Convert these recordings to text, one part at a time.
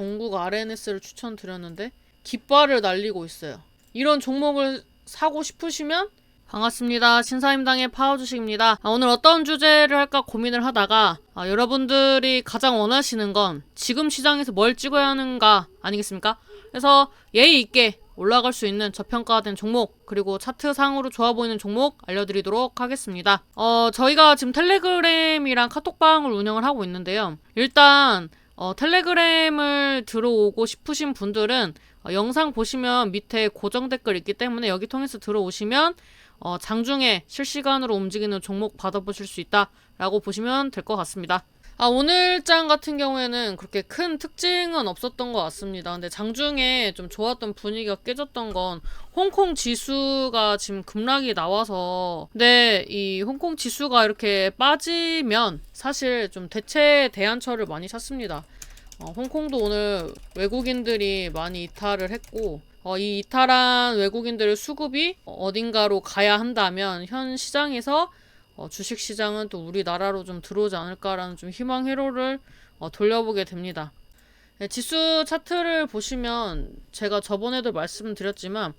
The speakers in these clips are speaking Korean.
동국 RNS를 추천드렸는데 깃발을 날리고 있어요. 이런 종목을 사고 싶으시면 반갑습니다. 신사임당의 파워주식입니다. 아, 오늘 어떤 주제를 할까 고민을 하다가 아, 여러분들이 가장 원하시는 건 지금 시장에서 뭘 찍어야 하는가 아니겠습니까? 그래서 예의 있게 올라갈 수 있는 저평가된 종목 그리고 차트 상으로 좋아 보이는 종목 알려드리도록 하겠습니다. 어, 저희가 지금 텔레그램이랑 카톡방을 운영을 하고 있는데요. 일단 어, 텔레그램을 들어오고 싶으신 분들은 어, 영상 보시면 밑에 고정 댓글 있기 때문에 여기 통해서 들어오시면 어, 장중에 실시간으로 움직이는 종목 받아보실 수 있다라고 보시면 될 것 같습니다. 아, 오늘 장 같은 경우에는 그렇게 큰 특징은 없었던 것 같습니다. 근데 장중에 좀 좋았던 분위기가 깨졌던 건 홍콩 지수가 지금 급락이 나와서 근데 이 홍콩 지수가 이렇게 빠지면 사실 좀 대체 대안처를 많이 찾습니다. 어, 홍콩도 오늘 외국인들이 많이 이탈을 했고 어, 이 이탈한 외국인들의 수급이 어딘가로 가야 한다면 현 시장에서 어, 주식 시장은 또 우리나라로 좀 들어오지 않을까라는 좀 희망 회로를 어, 돌려보게 됩니다. 네, 지수 차트를 보시면 제가 저번에도 말씀드렸지만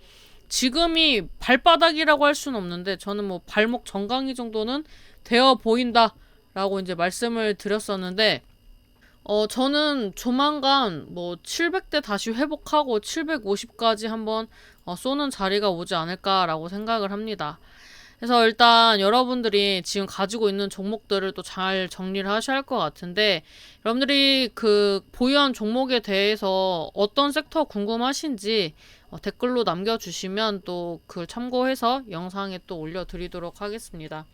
지금이 발바닥이라고 할 수는 없는데 저는 뭐 발목 정강이 정도는 되어 보인다라고 이제 말씀을 드렸었는데 어 저는 조만간 뭐 700대 다시 회복하고 750까지 한번 어, 쏘는 자리가 오지 않을까라고 생각을 합니다. 그래서 일단 여러분들이 지금 가지고 있는 종목들을 또 잘 정리를 하셔야 할 것 같은데 여러분들이 그 보유한 종목에 대해서 어떤 섹터 궁금하신지 어, 댓글로 남겨주시면 또 그걸 참고해서 영상에 또 올려드리도록 하겠습니다.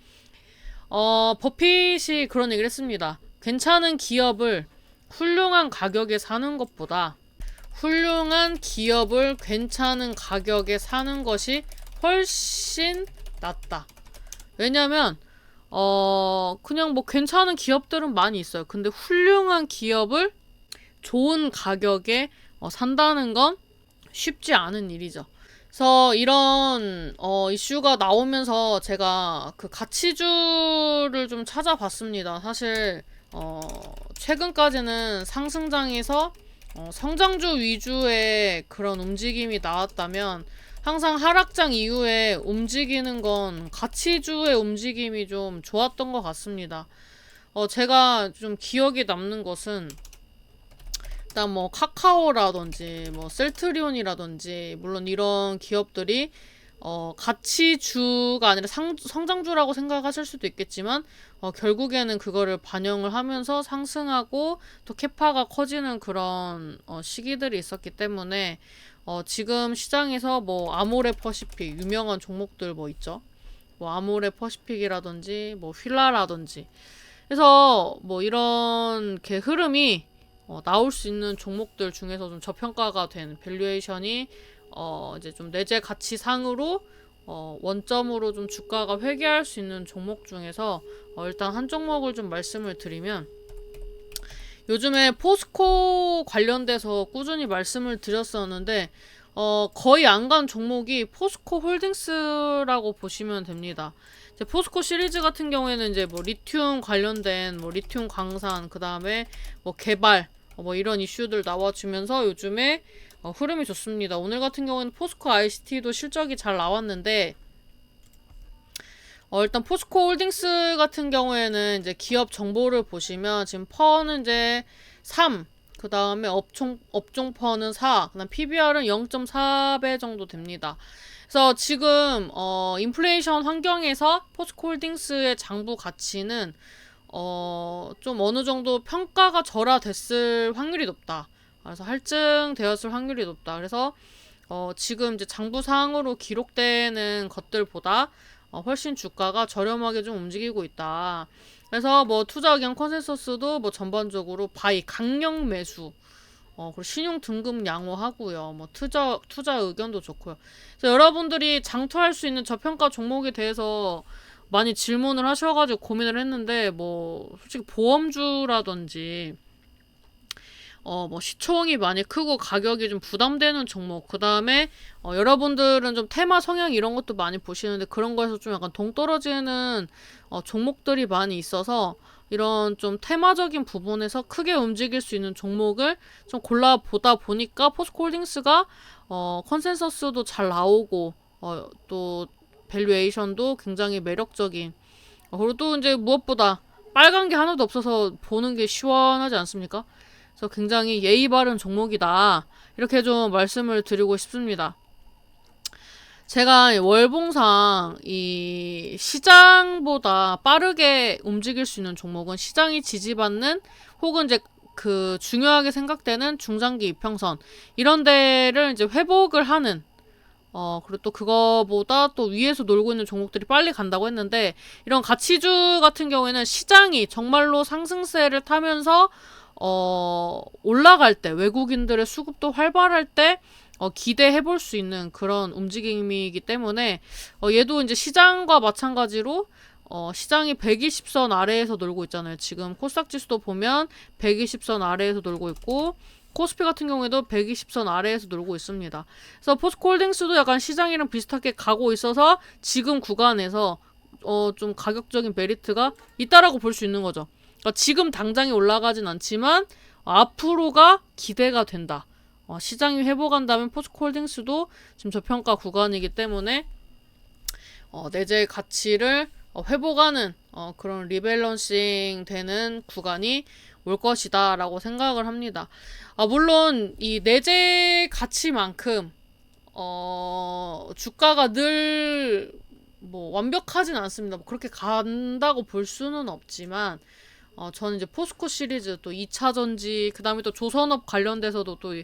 어, 버핏이 그런 얘기를 했습니다. 괜찮은 기업을 훌륭한 가격에 사는 것보다 훌륭한 기업을 괜찮은 가격에 사는 것이 훨씬 낫다. 왜냐면 어 그냥 뭐 괜찮은 기업들은 많이 있어요. 근데 훌륭한 기업을 좋은 가격에 어, 산다는 건 쉽지 않은 일이죠. 그래서 이런 어, 이슈가 나오면서 제가 그 가치주를 좀 찾아봤습니다. 사실 어, 최근까지는 상승장에서 어, 성장주 위주의 그런 움직임이 나왔다면 항상 하락장 이후에 움직이는 건 가치주의 움직임이 좀 좋았던 것 같습니다. 어, 제가 좀 기억에 남는 것은 일단 뭐 카카오라든지 뭐 셀트리온이라든지 물론 이런 기업들이 어, 가치주가 아니라 상, 성장주라고 생각하실 수도 있겠지만 어, 결국에는 그거를 반영을 하면서 상승하고 또 캐파가 커지는 그런 어, 시기들이 있었기 때문에 어, 지금 시장에서 뭐 아모레 퍼시픽 유명한 종목들 뭐 있죠? 뭐 아모레 퍼시픽이라든지 뭐 휠라라든지 그래서 뭐 이런 게 흐름이 어, 나올 수 있는 종목들 중에서 좀 저평가가 된 밸류에이션이 어, 이제 좀 내재 가치 상으로 어, 원점으로 좀 주가가 회귀할 수 있는 종목 중에서 어, 일단 한 종목을 좀 말씀을 드리면 요즘에 포스코 관련돼서 꾸준히 말씀을 드렸었는데 어, 거의 안 간 종목이 포스코 홀딩스라고 보시면 됩니다. 이제 포스코 시리즈 같은 경우에는 이제 뭐 리튬 관련된 뭐 리튬 광산 그 다음에 뭐 개발 어, 뭐 이런 이슈들 나와주면서 요즘에 어, 흐름이 좋습니다. 오늘 같은 경우에는 포스코 ICT도 실적이 잘 나왔는데 어, 일단 포스코 홀딩스 같은 경우에는 이제 기업 정보를 보시면 지금 퍼는 이제 3, 그 다음에 업종, 업종 퍼는 4, 그 다음 PBR은 0.4배 정도 됩니다. 그래서 지금, 어, 인플레이션 환경에서 포스코 홀딩스의 장부 가치는, 어, 좀 어느 정도 평가가 절하됐을 확률이 높다. 그래서 할증 되었을 확률이 높다. 그래서, 어, 지금 이제 장부 사항으로 기록되는 것들보다 어, 훨씬 주가가 저렴하게 좀 움직이고 있다. 그래서 뭐 투자 의견 컨센서스도 뭐 전반적으로 바이 강력 매수 어, 그리고 신용 등급 양호하고요. 뭐 투자 투자 의견도 좋고요. 그래서 여러분들이 장투할 수 있는 저평가 종목에 대해서 많이 질문을 하셔가지고 고민을 했는데 뭐 솔직히 보험주라든지 어, 뭐 시총이 많이 크고 가격이 좀 부담되는 종목. 그 다음에 어, 여러분들은 좀 테마 성향 이런 것도 많이 보시는데 그런 거에서 좀 약간 동떨어지는 어, 종목들이 많이 있어서 이런 좀 테마적인 부분에서 크게 움직일 수 있는 종목을 좀 골라보다 보니까 포스코홀딩스가 어, 컨센서스도 잘 나오고 어, 또 밸류에이션도 굉장히 매력적인 어, 그리고 또 이제 무엇보다 빨간 게 하나도 없어서 보는 게 시원하지 않습니까? 그래서 굉장히 예의 바른 종목이다. 이렇게 좀 말씀을 드리고 싶습니다. 제가 월봉상 이 시장보다 빠르게 움직일 수 있는 종목은 시장이 지지받는 혹은 이제 그 중요하게 생각되는 중장기 이평선 이런 데를 이제 회복을 하는 어 그리고 또 그거보다 또 위에서 놀고 있는 종목들이 빨리 간다고 했는데 이런 가치주 같은 경우에는 시장이 정말로 상승세를 타면서 어 올라갈 때 외국인들의 수급도 활발할 때 어, 기대해 볼 수 있는 그런 움직임이기 때문에 어, 얘도 이제 시장과 마찬가지로 어, 시장이 120선 아래에서 놀고 있잖아요. 지금 코스닥 지수도 보면 120선 아래에서 놀고 있고 코스피 같은 경우에도 120선 아래에서 놀고 있습니다. 그래서 포스코홀딩스도 약간 시장이랑 비슷하게 가고 있어서 지금 구간에서 어, 좀 가격적인 메리트가 있다라고 볼 수 있는 거죠. 그러니까 지금 당장이 올라가진 않지만 앞으로가 기대가 된다. 어, 시장이 회복한다면 포스코홀딩스도 지금 저평가 구간이기 때문에 어, 내재 가치를 어, 회복하는 어, 그런 리밸런싱 되는 구간이 올 것이다 라고 생각을 합니다. 아, 물론 이 내재 가치만큼 어, 주가가 늘 뭐 완벽하진 않습니다. 뭐 그렇게 간다고 볼 수는 없지만 어, 저는 이제 포스코 시리즈 또 2차 전지 그다음에 또 조선업 관련돼서도 또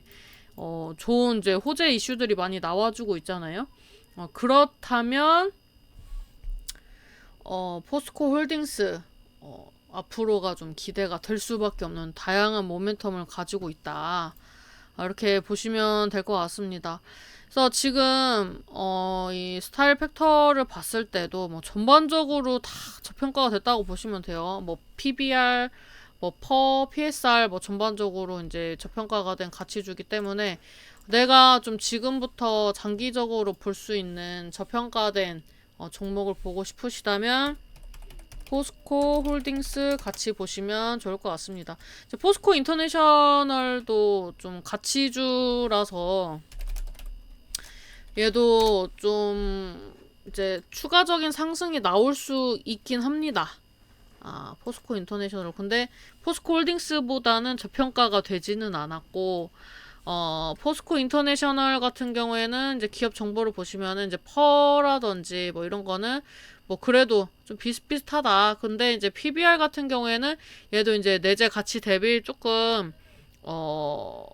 어, 좋은 이제 호재 이슈들이 많이 나와주고 있잖아요. 어, 그렇다면 어, 포스코 홀딩스 어, 앞으로가 좀 기대가 될 수밖에 없는 다양한 모멘텀을 가지고 있다. 아, 이렇게 보시면 될 것 같습니다. 그래서 지금 어, 이 스타일 팩터를 봤을 때도 뭐 전반적으로 다 저평가가 됐다고 보시면 돼요. 뭐 PBR, 뭐 퍼, PSR 뭐 전반적으로 이제 저평가가 된 가치주기 때문에 내가 좀 지금부터 장기적으로 볼 수 있는 저평가된 어, 종목을 보고 싶으시다면 포스코 홀딩스 같이 보시면 좋을 것 같습니다. 포스코 인터내셔널도 좀 가치주라서 얘도 좀 이제 추가적인 상승이 나올 수 있긴 합니다. 아, 포스코 인터내셔널. 근데 포스코 홀딩스보다는 저평가가 되지는 않았고, 어, 포스코 인터내셔널 같은 경우에는 이제 기업 정보를 보시면은 이제 퍼라든지 뭐 이런 거는 뭐 그래도 좀 비슷비슷하다. 근데 이제 PBR 같은 경우에는 얘도 이제 내재 가치 대비 조금 어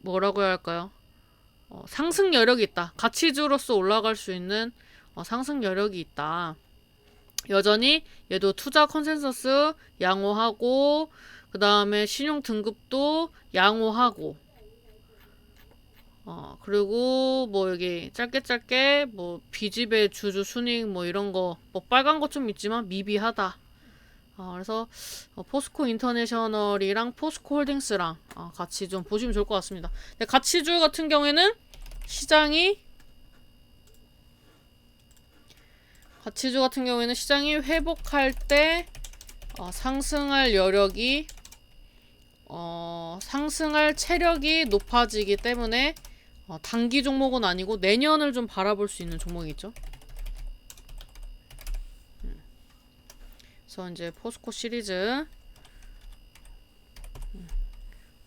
뭐라고 해야 할까요? 어, 상승 여력이 있다. 가치주로서 올라갈 수 있는 어, 상승 여력이 있다. 여전히 얘도 투자 컨센서스 양호하고 그 다음에 신용 등급도 양호하고 어 그리고 뭐 여기 짧게 짧게 뭐 비집의 주주 순익 뭐 이런 거 뭐 빨간 것 좀 있지만 미비하다. 어, 그래서 어, 포스코 인터내셔널이랑 포스코 홀딩스랑 어, 같이 좀 보시면 좋을 것 같습니다. 근데 가치주 같은 경우에는 시장이 가치주 같은 경우에는 시장이 회복할 때 어, 상승할 여력이 어, 상승할 체력이 높아지기 때문에 어, 단기 종목은 아니고 내년을 좀 바라볼 수 있는 종목이죠. 음. 그래서 이제 포스코 시리즈 음.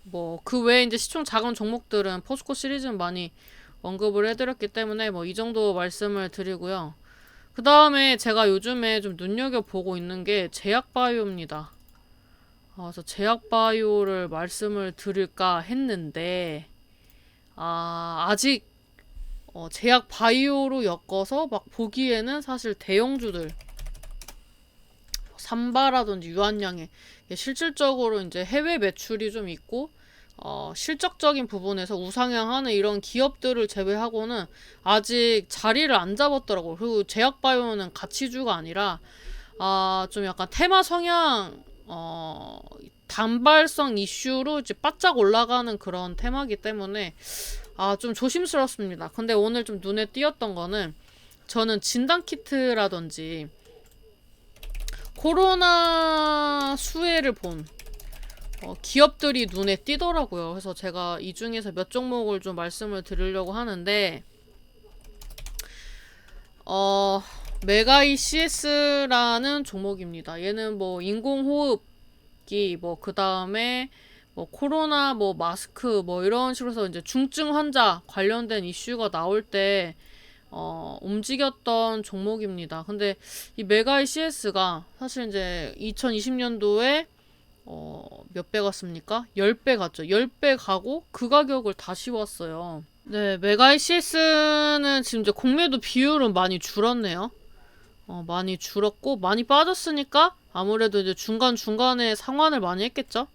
뭐그 외에 이제 시총 작은 종목들은 포스코 시리즈는 많이 언급을 해드렸기 때문에 뭐 이 정도 말씀을 드리고요. 그 다음에 제가 요즘에 좀 눈여겨보고 있는 게 제약바이오입니다. 아, 그래서 제약바이오를 말씀을 드릴까 했는데, 아, 아직, 어, 제약 바이오로 엮어서 막 보기에는 사실 대형주들, 삼바라든지 유한양에 실질적으로 이제 해외 매출이 좀 있고, 어, 실적적인 부분에서 우상향하는 이런 기업들을 제외하고는 아직 자리를 안 잡았더라고요. 그리고 제약바이오는 가치주가 아니라 아, 좀 약간 테마 성향 어, 단발성 이슈로 이제 바짝 올라가는 그런 테마기 때문에 아, 좀 조심스럽습니다. 근데 오늘 좀 눈에 띄었던 거는 저는 진단 키트라든지 코로나 수혜를 본 어, 기업들이 눈에 띄더라고요. 그래서 제가 이 중에서 몇 종목을 좀 말씀을 드리려고 하는데, 어, 메가이 CS라는 종목입니다. 얘는 뭐 인공호흡 기, 뭐, 그 다음에 뭐 코로나 뭐 마스크 뭐 이런 식으로 해서 이제 중증 환자 관련된 이슈가 나올 때 어, 움직였던 종목입니다. 근데 이 메가이 CS가 사실 이제 2020년도에 어, 몇 배 갔습니까? 10배 갔죠. 10배 가고 그 가격을 다시 왔어요. 네, 메가이 CS는 지금 이제 공매도 비율은 많이 줄었네요. 어, 많이 줄었고 많이 빠졌으니까 아무래도 이제 중간중간에 상환을 많이 했겠죠.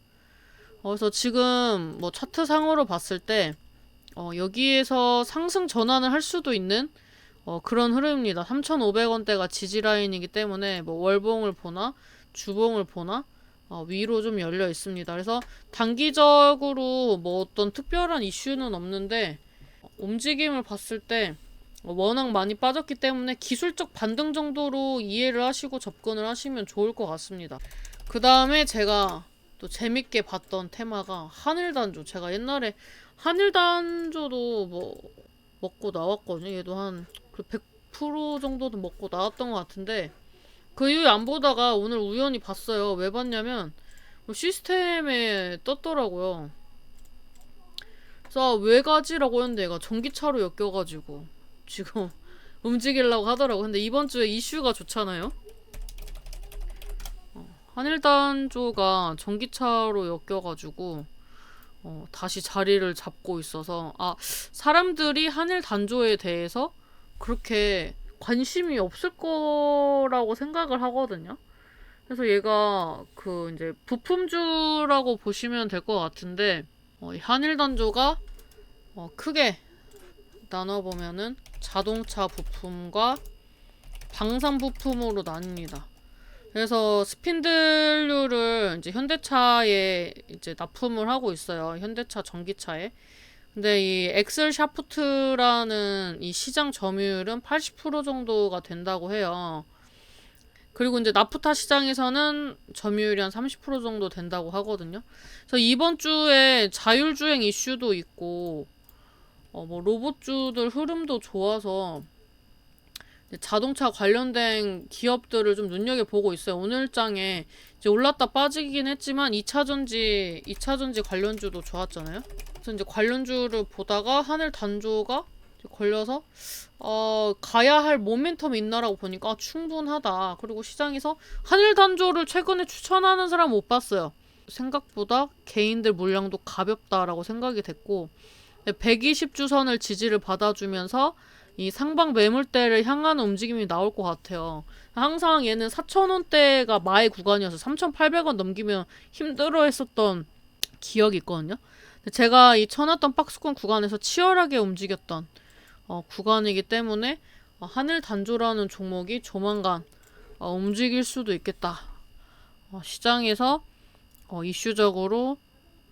어, 그래서 지금 뭐 차트 상으로 봤을 때 어, 여기에서 상승 전환을 할 수도 있는 어, 그런 흐름입니다. 3,500원대가 지지 라인이기 때문에 뭐 월봉을 보나 주봉을 보나 어, 위로 좀 열려 있습니다. 그래서 단기적으로 뭐 어떤 특별한 이슈는 없는데 어, 움직임을 봤을 때 어, 워낙 많이 빠졌기 때문에 기술적 반등 정도로 이해를 하시고 접근을 하시면 좋을 것 같습니다. 그 다음에 제가 또 재밌게 봤던 테마가 하늘단조. 제가 옛날에 하늘단조도 뭐 먹고 나왔거든요. 얘도 한 100% 정도도 먹고 나왔던 것 같은데 그 이후에 안 보다가 오늘 우연히 봤어요. 왜 봤냐면 뭐 시스템에 떴더라고요. 그래서 아, 왜 가지라고 했는데 얘가 전기차로 엮여가지고 지금 움직이려고 하더라고. 근데 이번 주에 이슈가 좋잖아요. 한일단조가 전기차로 엮여가지고 어, 다시 자리를 잡고 있어서 아 사람들이 한일 단조에 대해서 그렇게 관심이 없을 거라고 생각을 하거든요. 그래서 얘가 그 이제 부품주라고 보시면 될 것 같은데 어, 이 한일 단조가 어, 크게 나눠 보면은 자동차 부품과 방산 부품으로 나뉩니다. 그래서 스핀들류를 이제 현대차에 이제 납품을 하고 있어요. 현대차 전기차에. 근데 이 엑셀 샤프트라는 이 시장 점유율은 80% 정도가 된다고 해요. 그리고 이제 나프타 시장에서는 점유율이 한 30% 정도 된다고 하거든요. 그래서 이번 주에 자율주행 이슈도 있고, 어, 뭐 로봇주들 흐름도 좋아서 자동차 관련된 기업들을 좀 눈여겨보고 있어요. 오늘장에 이제 올랐다 빠지긴 했지만 2차전지, 2차전지 관련주도 좋았잖아요. 그래서 이제 관련주를 보다가 하늘 단조가 걸려서 어, 가야 할 모멘텀이 있나라고 보니까 충분하다. 그리고 시장에서 하늘 단조를 최근에 추천하는 사람 못 봤어요. 생각보다 개인들 물량도 가볍다라고 생각이 됐고 120주선을 지지를 받아주면서 이 상방 매물대를 향하는 움직임이 나올 것 같아요. 항상 얘는 4,000원대가 마의 구간이어서 3,800원 넘기면 힘들어 했었던 기억이 있거든요. 제가 이 쳐놨던 박스권 구간에서 치열하게 움직였던 어, 구간이기 때문에 어, 하늘 단조라는 종목이 조만간 어, 움직일 수도 있겠다. 어, 시장에서 어, 이슈적으로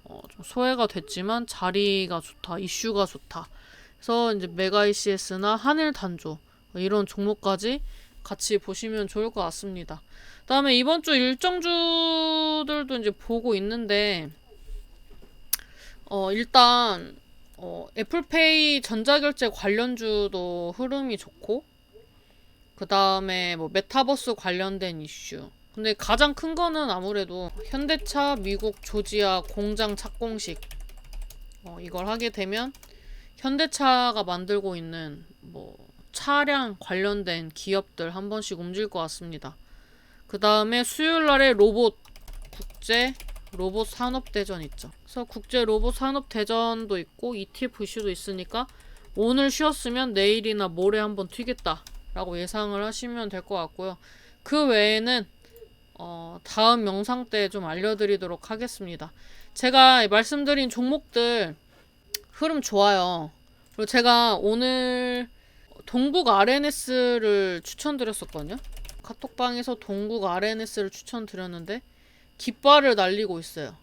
어, 좀 소외가 됐지만 자리가 좋다, 이슈가 좋다. 그래서 이제 메가 ECS나 하늘 단조 이런 종목까지 같이 보시면 좋을 것 같습니다. 그다음에 이번 주 일정주들도 이제 보고 있는데 어 일단 어 애플페이 전자결제 관련주도 흐름이 좋고 그 다음에 뭐 메타버스 관련된 이슈. 근데 가장 큰 거는 아무래도 현대차 미국 조지아 공장 착공식 어, 이걸 하게 되면 현대차가 만들고 있는 뭐 차량 관련된 기업들 한 번씩 움직일 것 같습니다. 그 다음에 수요일 날에 로봇 국제 로봇 산업 대전 있죠. 그래서 국제 로봇 산업 대전도 있고 ETF 이슈도 있으니까 오늘 쉬었으면 내일이나 모레 한번 튀겠다라고 예상을 하시면 될 것 같고요. 그 외에는 어, 다음 영상 때 좀 알려드리도록 하겠습니다. 제가 말씀드린 종목들 흐름 좋아요. 그리고 제가 오늘 동국 RNS를 추천드렸었거든요. 카톡방에서 동국 RNS를 추천드렸는데 깃발을 날리고 있어요.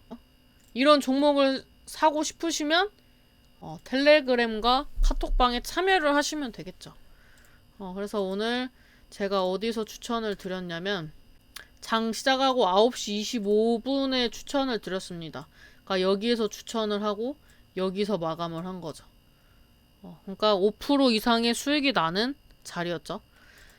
이런 종목을 사고 싶으시면 어, 텔레그램과 카톡방에 참여를 하시면 되겠죠. 어, 그래서 오늘 제가 어디서 추천을 드렸냐면 장 시작하고 9시 25분에 추천을 드렸습니다. 그러니까 여기에서 추천을 하고 여기서 마감을 한 거죠. 어, 그러니까 5% 이상의 수익이 나는 자리였죠.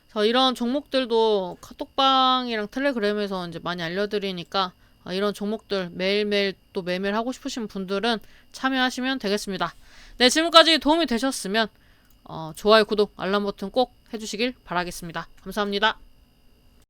그래서 이런 종목들도 카톡방이랑 텔레그램에서 이제 많이 알려드리니까 아, 이런 종목들 매일매일 또 매매를 하고 싶으신 분들은 참여하시면 되겠습니다. 네, 지금까지 도움이 되셨으면 어, 좋아요, 구독, 알람 버튼 꼭 해주시길 바라겠습니다. 감사합니다.